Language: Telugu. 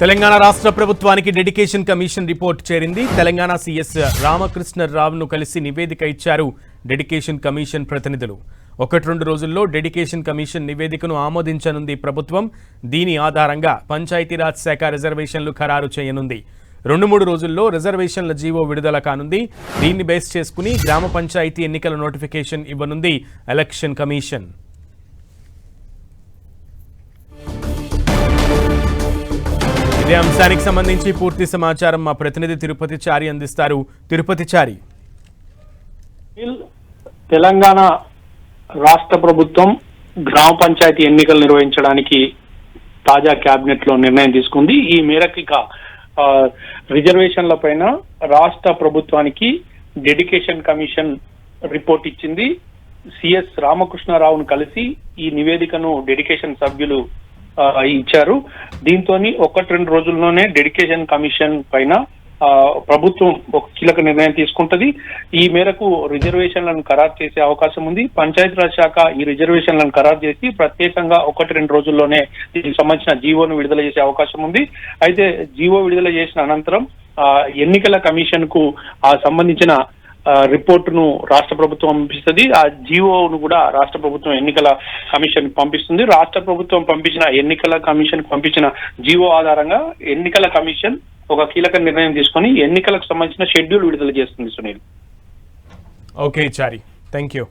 తెలంగాణ రాష్ట్ర ప్రభుత్వానికి డెడికేషన్ కమిషన్ రిపోర్ట్ చేరింది. తెలంగాణ సీఎస్ రామకృష్ణరావును కలిసి నివేదిక ఇచ్చారు డెడికేషన్ కమిషన్ ప్రతినిధులు. ఒకటి రెండు రోజుల్లో డెడికేషన్ కమిషన్ నివేదికను ఆమోదించనుంది ప్రభుత్వం. దీని ఆధారంగా పంచాయతీరాజ్ శాఖ రిజర్వేషన్లు ఖరారు చేయనుంది. రెండు మూడు రోజుల్లో రిజర్వేషన్ల జీవో విడుదల కానుంది. దీన్ని బేస్ చేసుకుని గ్రామ పంచాయతీ ఎన్నికల నోటిఫికేషన్ ఇవ్వనుంది ఎలక్షన్ కమిషన్. ఇదే అంశానికి సంబంధించి పూర్తి సమాచారం మా ప్రతినిధి తిరుపతి చారి అందిస్తారు. తిరుపతి చారి. తెలంగాణ రాష్ట్ర ప్రభుత్వం గ్రామ పంచాయతీ ఎన్నికలు నిర్వహించడానికి తాజా కేబినెట్లో నిర్ణయం తీసుకుంది. ఈ మేరకు ఇక రిజర్వేషన్ల పైన రాష్ట్ర ప్రభుత్వానికి డెడికేషన్ కమిషన్ రిపోర్ట్ ఇచ్చింది. సిఎస్ రామకృష్ణారావును కలిసి ఈ నివేదికను డెడికేషన్ సభ్యులు ఇచ్చారు. దీంతో ఒకటి రెండు రోజుల్లోనే డెడికేషన్ కమిషన్ పైన ఆ, ప్రభుత్వం ఒక కీలక నిర్ణయం తీసుకుంటది. ఈ మేరకు రిజర్వేషన్లను ఖరారు చేసే అవకాశం ఉంది. పంచాయతీరాజ్ శాఖ ఈ రిజర్వేషన్లను ఖరారు చేసి ప్రత్యేకంగా ఒకటి రెండు రోజుల్లోనే దీనికి సంబంధించిన జీవోను విడుదల చేసే అవకాశం ఉంది. అయితే జీవో విడుదల చేసిన అనంతరం ఆ, ఎన్నికల కమిషన్కు ఆ సంబంధించిన రిపోర్టును రాష్ట్ర ప్రభుత్వం పంపిస్తుంది. ఆ జీవోను కూడా రాష్ట్ర ప్రభుత్వం ఎన్నికల కమిషన్ పంపిస్తుంది. రాష్ట్ర ప్రభుత్వం పంపించిన ఎన్నికల కమిషన్ పంపించిన జీవో ఆధారంగా ఎన్నికల కమిషన్ ఒక కీలక నిర్ణయం తీసుకొని ఎన్నికలకు సంబంధించిన షెడ్యూల్ విడుదల చేస్తుంది Sunil. Okay Chari. Thank you